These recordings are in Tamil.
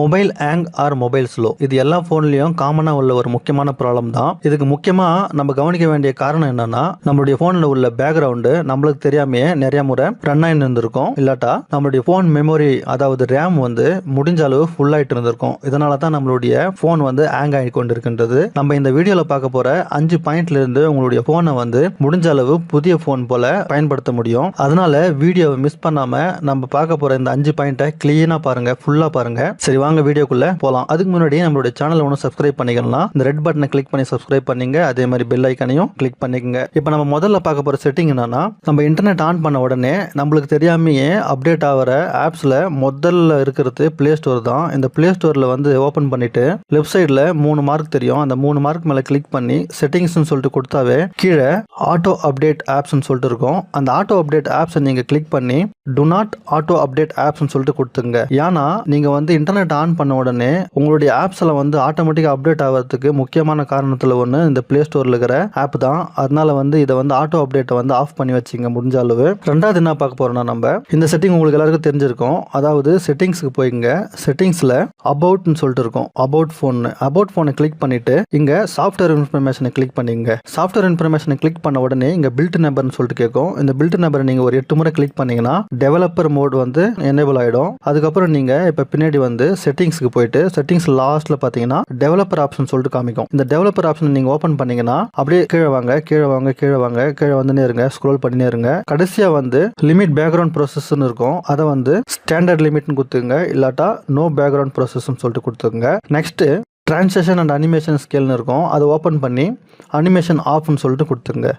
Mobile hang or mobile slow இது எல்லா ஃபோன்லேயும் காமனாக உள்ள ஒரு முக்கியமான ப்ராப்ளம் தான். இதுக்கு முக்கியமாக நம்ம கவனிக்க வேண்டிய காரணம் என்னன்னா நம்மளுடைய ஃபோனில் உள்ள பேக்ரவுண்டு நம்மளுக்கு தெரியாமையே நிறைய முறை ரன் ஆகி இருந்திருக்கும் இல்லாட்டா நம்மளுடைய ஃபோன் மெமரி அதாவது ரேம் வந்து முடிஞ்ச அளவு ஃபுல் ஆகிட்டு இருந்திருக்கும். இதனால தான் நம்மளுடைய ஃபோன் வந்து ஹேங் ஆகி கொண்டு இருக்கின்றது நம்ம இந்த வீடியோவில் பார்க்க போகிற அஞ்சு பாயிண்ட்ல இருந்து உங்களுடைய ஃபோனை வந்து முடிஞ்ச அளவு புதிய ஃபோன் போல பயன்படுத்த முடியும். அதனால வீடியோவை மிஸ் பண்ணாம நம்ம பார்க்க போற இந்த அஞ்சு பாயிண்ட்டை கிளீனா பாருங்க ஃபுல்லா பாருங்க. சரி வாங்க வீடியோக்குள்ளே போகலாம் அதுக்கு முன்னாடி நம்மளுடைய சேனலை ஒன்று சப்ஸ்கிரைப் பண்ணிக்கலாம் இந்த ரெட் பட்டனை கிளிக் பண்ணி சப்ஸ்கிரைப் பண்ணிங்க. அதே மாதிரி பெல் ஐக்கனையும் கிளிக் பண்ணிக்கங்க. இப்போ நம்ம முதல்ல பார்க்க போகிற செட்டிங் என்னன்னா நம்ம இன்டர்நெட் ஆன் பண்ண உடனே நம்மளுக்கு தெரியாமையே அப்டேட் ஆகிற ஆப்ஸில் முதல்ல இருக்கிறது பிளே ஸ்டோர் தான். இந்த பிளே ஸ்டோரில் வந்து ஓப்பன் பண்ணிவிட்டு லெஃப்ட் சைடில் மூணு மார்க் தெரியும். அந்த மூணு மார்க் மேலே கிளிக் பண்ணி செட்டிங்ஸ்னு சொல்லிட்டு கொடுத்தாவே கீழே ஆட்டோ அப்டேட் ஆப்ஸ்னு சொல்லிட்டு இருக்கும். அந்த ஆட்டோ அப்டேட் ஆப்ஸை நீங்கள் கிளிக் பண்ணி டு நாட் ஆட்டோ அப்டேட் ஆப்ஸ்னு சொல்லிட்டு கொடுத்துங்க ஏன்னா நீங்கள் வந்து இன்டர்நெட் ஆன் பண்ண உடனே உங்களுடைய ஆப்ஸில் வந்து ஆட்டோமேட்டிக்காக அப்டேட் ஆகிறதுக்கு முக்கியமான காரணத்தில் ஒன்று இந்த ப்ளே ஸ்டோரில் இருக்கிற ஆப் தான். அதனால வந்து இதை வந்து ஆட்டோ அப்டேட்டை வந்து ஆஃப் பண்ணி வச்சுங்க முடிஞ்ச அளவு. ரெண்டாவது என்ன பார்க்க போறோம்னா நம்ம இந்த செட்டிங் உங்களுக்கு எல்லாருக்கும் தெரிஞ்சிருக்கும். அதாவது செட்டிங்ஸ்க்கு போய்ங்க. செட்டிங்ஸில் அபவுட்னு சொல்லிட்டு இருக்கும். அபவுட் ஃபோன் அபவுட் ஃபோனை கிளிக் பண்ணிட்டு இங்க சாஃப்ட்வேர் இன்ஃபர்மேஷனை கிளிக் பண்ணிங்க. சாஃப்ட்வேர் இன்ஃபர்மேஷனை கிளிக் பண்ண உடனே இங்க பில்ட் நம்பர்னு சொல்லிட்டு கேட்கும். இந்த பில்ட் நம்பரை நீங்க ஒரு எட்டு முறை கிளிக் பண்ணீங்கன்னா டெவலப்பர் மோட் வந்து எனேபிள் ஆயிடும். அதுக்கப்புறம் நீங்க இப்ப பின்னாடி வந்து செட்டிங்ஸ்க்கு போயிட்டு செட்டிங்ஸ் லாஸ்ட்ல பாத்தீங்கன்னா டெவலப்பர் ஆப்ஷன் சொல்லிட்டு காமிக்கும். இந்த டெவலப்பர் ஆப்ஷன் நீங்க ஓபன் பண்ணீங்கன்னா அப்படியே கீழே வாங்க கீழே வாங்க கீழே வாங்க கீழே வந்துனே இருங்க ஸ்க்ரோல் பண்ணினே இருங்க. கடைசியா வந்து லிமிட் பேக்ரவுண்ட் ப்ராசஸ்னு இருக்கும். அதை வந்து ஸ்டாண்டர்ட் லிமிட்னு கொடுத்துங்க இல்லாட்டா நோ பேக்ரவுண்ட் ப்ராசஸ்னு சொல்லிட்டு கொடுத்துங்க நெக்ஸ்ட் ட்ரான்சேஷன் அண்ட் அனிமேஷன் ஸ்கேல்னு இருக்கும். அதை ஓப்பன் பண்ணி அனிமேஷன் ஆஃப்னு சொல்லிட்டு கொடுத்துருங்க.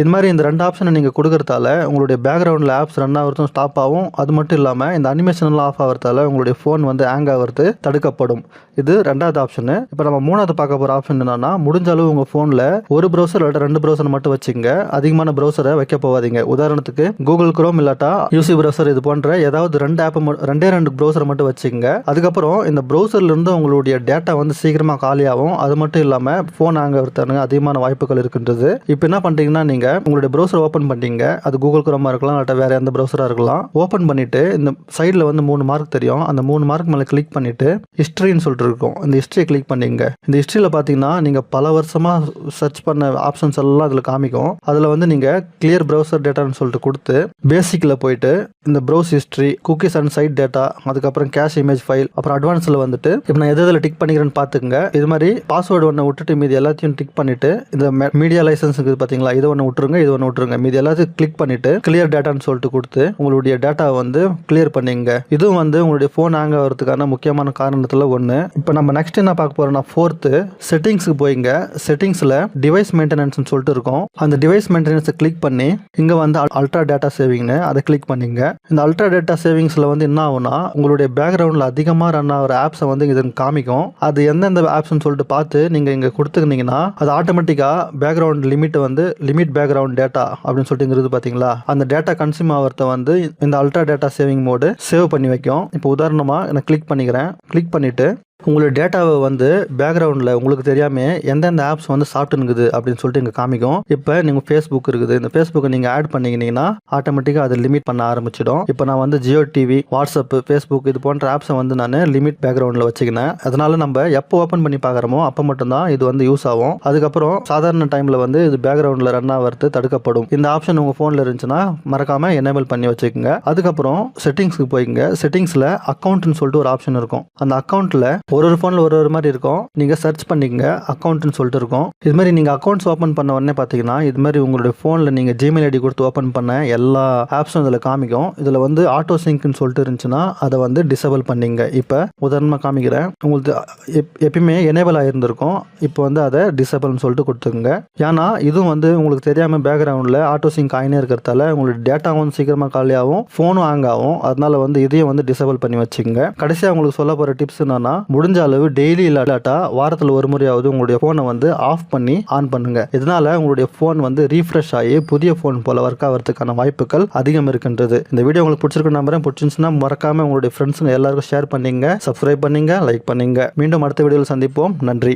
இது மாதிரி இந்த ரெண்டு ஆப்ஷனை நீங்கள் கொடுக்குறதால உங்களுடைய பேக்ரவுண்டில் ஆப்ஸ் ரன் ஆகிறதும் ஸ்டாப் ஆகும். அது மட்டும் இல்லாமல் இந்த அனிமேஷன்லாம் ஆஃப் ஆகிறதால உங்களுடைய ஃபோன் வந்து ஹேங் ஆகிறது தடுக்கப்படும். இது ரெண்டாவது ஆப்ஷனு இப்போ நம்ம மூணாவது பார்க்க போகிற ஆப்ஷன் என்னென்னா முடிஞ்ச அளவு உங்கள் ஃபோனில் ஒரு ப்ரௌசர் இல்லாட்டா ரெண்டு ப்ரௌசர் மட்டும் வச்சுங்க. அதிகமான ப்ரௌசரை வைக்க போகாதீங்க. உதாரணத்துக்கு கூகுள் குரோம் இல்லாட்டா யூசி ப்ரௌசர் இது போன்ற ஏதாவது ரெண்டு ஆப் ரெண்டே ரெண்டு ப்ரௌசரை மட்டும் வச்சுங்க. அதுக்கப்புறம் இந்த ப்ரௌசர்லேருந்து உங்களுடைய டேட்டா வந்து சீக்கிரம் சீக்கிரமாக காலியாகும். அது மட்டும் இல்லாமல் ஃபோன் ஹேங் ஆகிறதுக்கு அதிகமான வாய்ப்புகள் இருக்கின்றது. இப்போ என்ன பண்ணுறீங்கன்னா நீங்கள் உங்களுடைய ப்ரௌசர் ஓப்பன் பண்ணிட்டீங்க அது கூகுள் குரமாக இருக்கலாம் இல்லாட்ட வேறு எந்த ப்ரௌசராக இருக்கலாம். ஓப்பன் பண்ணிவிட்டு இந்த சைடில் வந்து மூணு மார்க் தெரியும். அந்த மூணு மார்க் மேலே கிளிக் பண்ணிவிட்டு ஹிஸ்ட்ரின்னு சொல்லிட்டு இருக்கும். இந்த ஹிஸ்ட்ரியை கிளிக் பண்ணிங்க. இந்த ஹிஸ்ட்ரியில் பார்த்தீங்கன்னா நீங்கள் பல வருஷமாக சர்ச் பண்ண ஆப்ஷன்ஸ் எல்லாம் அதில் காமிக்கும். அதில் வந்து நீங்கள் கிளியர் ப்ரௌசர் டேட்டான்னு சொல்லிட்டு கொடுத்து பேசிக்கில் போயிட்டு இந்த browse history cookies and site data அதுக்கப்புறம் கேஷ் இமேஜ் ஃபைல் அப்புறம் அட்வான்ஸில் வந்துட்டு இப்போ நான் எதில் டிக் பண்ணிக்கிறேன்னு பார்த்துங்க இது மாதிரி பாஸ்வேர்டு ஒன்று விட்டுட்டு மீதி எல்லாத்தையும் டிக் பண்ணிட்டு இந்த மீடியா லைசன்ஸ் இருக்குது பார்த்தீங்களா இதை ஒன்று விட்டுருங்க இது ஒன்று விட்டுருங்க. மீதி எல்லாத்தையும் கிளிக் பண்ணிட்டு கிளியர் டேட்டான்னு சொல்லிட்டு கொடுத்து உங்களுடைய டேட்டாவை வந்து கிளியர் பண்ணிங்க. இதுவும் வந்து உங்களுடைய ஃபோன் ஹேங் ஆகிறதுக்கான முக்கியமான காரணத்தில் ஒன்று இப்போ நம்ம நெக்ஸ்ட் என்ன பார்க்க போகிறோம்னா ஃபோர்த்து செட்டிங்ஸுக்கு போயிங்க. செட்டிங்ஸில் டிவைஸ் மெயின்டெனன்ஸ்னு சொல்லிட்டு இருக்கும். அந்த டிவைஸ் மெயின்டெனன்ஸை கிளிக் பண்ணி இங்கே வந்து அல்ட்ரா டேட்டா சேவிங்னு அதை கிளிக் பண்ணிங்க. இந்த அல்ட்ரா டேட்டா சேவிங்ஸில் வந்து என்ன ஆகும்னா உங்களுடைய பேக்ரவுண்டில் அதிகமாக ரன் ஆகிற ஆப்ஸை வந்து இது காமிக்கும். அது எந்தெந்த ஆப்ஸ்னு சொல்லிட்டு பார்த்து நீங்கள் இங்கே கொடுத்துருந்தீங்கன்னா அது ஆட்டோமேட்டிக்காக பேக்ரவுண்ட் லிமிட் வந்து லிமிட் பேக்ரவுண்ட் டேட்டா அப்படின்னு சொல்லிட்டுங்கிறது பார்த்தீங்களா? அந்த டேட்டா கன்சியூம் ஆகிறத வந்து இந்த ultra data saving mode save பண்ணி வைக்கும். இப்போ உதாரணமாக நான் கிளிக் பண்ணிக்கிறேன். கிளிக் பண்ணிவிட்டு உங்களுடைய டேட்டாவை வந்து பேக்ரவுண்டில் உங்களுக்கு தெரியாமல் எந்தெந்த ஆப்ஸ் வந்து சாப்பிட்டுனுக்குது அப்படின்னு சொல்லிட்டு இங்கே காமிக்கும். இப்போ நீங்கள் ஃபேஸ்புக் இருக்குது. இந்த ஃபேஸ்புக்கை நீங்கள் ஆட் பண்ணிக்கினீங்கன்னா ஆட்டோமேட்டிக்காக அதை லிமிட் பண்ண ஆரம்பிச்சிடும். இப்போ நான் வந்து ஜியோ டிவி வாட்ஸ்அப் ஃபேஸ்புக் இது போன்ற ஆப்ஸை வந்து நான் லிமிட் பேக்ரவுண்டில் வச்சுக்கினேன். அதனால நம்ம எப்போ ஓப்பன் பண்ணி பார்க்குறோமோ அப்போ மட்டும்தான் இது வந்து யூஸ் ஆகும். அதுக்கப்புறம் சாதாரண டைமில் வந்து இது பேக்ரவுண்டில் ரன் ஆகிறது தடுக்கப்படும். இந்த ஆப்ஷன் உங்கள் ஃபோனில் இருந்துச்சுன்னா மறக்காமல் எனேபிள் பண்ணி வச்சுக்கோங்க. அதுக்கப்புறம் செட்டிங்ஸ்க்கு போய்க்குங்க. செட்டிங்ஸில் அக்கௌண்ட்னு சொல்லிட்டு ஒரு ஆப்ஷன் இருக்கும். அந்த அக்கௌண்ட்டில் ஒரு ஒரு ஃபோனில் ஒரு ஒரு மாதிரி இருக்கும். நீங்கள் சர்ச் பண்ணிக்கங்க அக்கௌண்ட்னு சொல்லிட்டு இருக்கும். இது மாதிரி நீங்கள் அக்கௌண்ட்ஸ் ஓப்பன் பண்ண உடனே பார்த்தீங்கன்னா இது மாதிரி உங்களுடைய ஃபோனில் நீங்கள் ஜிமெயில் ஐடி கொடுத்து ஓப்பன் பண்ண எல்லா ஆப்ஸும் இதில் காமிக்கும். இதில் வந்து ஆட்டோ சிங்க்னு சொல்லிட்டு இருந்துச்சுன்னா அதை வந்து டிசபிள் பண்ணிங்க இப்போ உதாரணமாக காமிக்கிறேன். உங்களுக்கு எப் எப்பயுமே எனேபிள் ஆகிருந்திருக்கும் இப்போ வந்து அதை டிசபிள்னு சொல்லிட்டு கொடுத்துருங்க ஏன்னா இதுவும் வந்து உங்களுக்கு தெரியாமல் பேக்ரவுண்டில் ஆட்டோ சிங்க் ஆகினே இருக்கிறதால உங்களுக்கு டேட்டாவும் சீக்கிரமாக காலியாகும் ஃபோனும் ஹேங் ஆகும். அதனால வந்து இதையும் வந்து டிசபிள் பண்ணி வச்சுங்க கடைசியாக உங்களுக்கு சொல்ல போகிற டிப்ஸ் என்னன்னா முடிஞ்ச அளவு டெய்லி இல்லாட்டா வாரத்தில் ஒரு முறையாவது உங்களுடைய ஃபோனை வந்து ஆஃப் பண்ணி ஆன் பண்ணுங்க. இதனால உங்களுடைய ஃபோன் வந்து ரீஃப்ரெஷ் ஆகி புதிய ஃபோன் போல ஒர்க் ஆகிறதுக்கான வாய்ப்புகள் அதிகம் இருக்கின்றது. இந்த வீடியோ உங்களுக்கு பிடிச்சிருக்கு நம்புறேன். பிடிச்சிருந்துச்சுன்னா மறக்காம உங்களுடைய ஃப்ரெண்ட்ஸுங்க எல்லாருக்கும் ஷேர் பண்ணீங்க சப்ஸ்கிரைப் பண்ணீங்க லைக் பண்ணீங்க. மீண்டும் அடுத்த வீடியோவில் சந்திப்போம். நன்றி.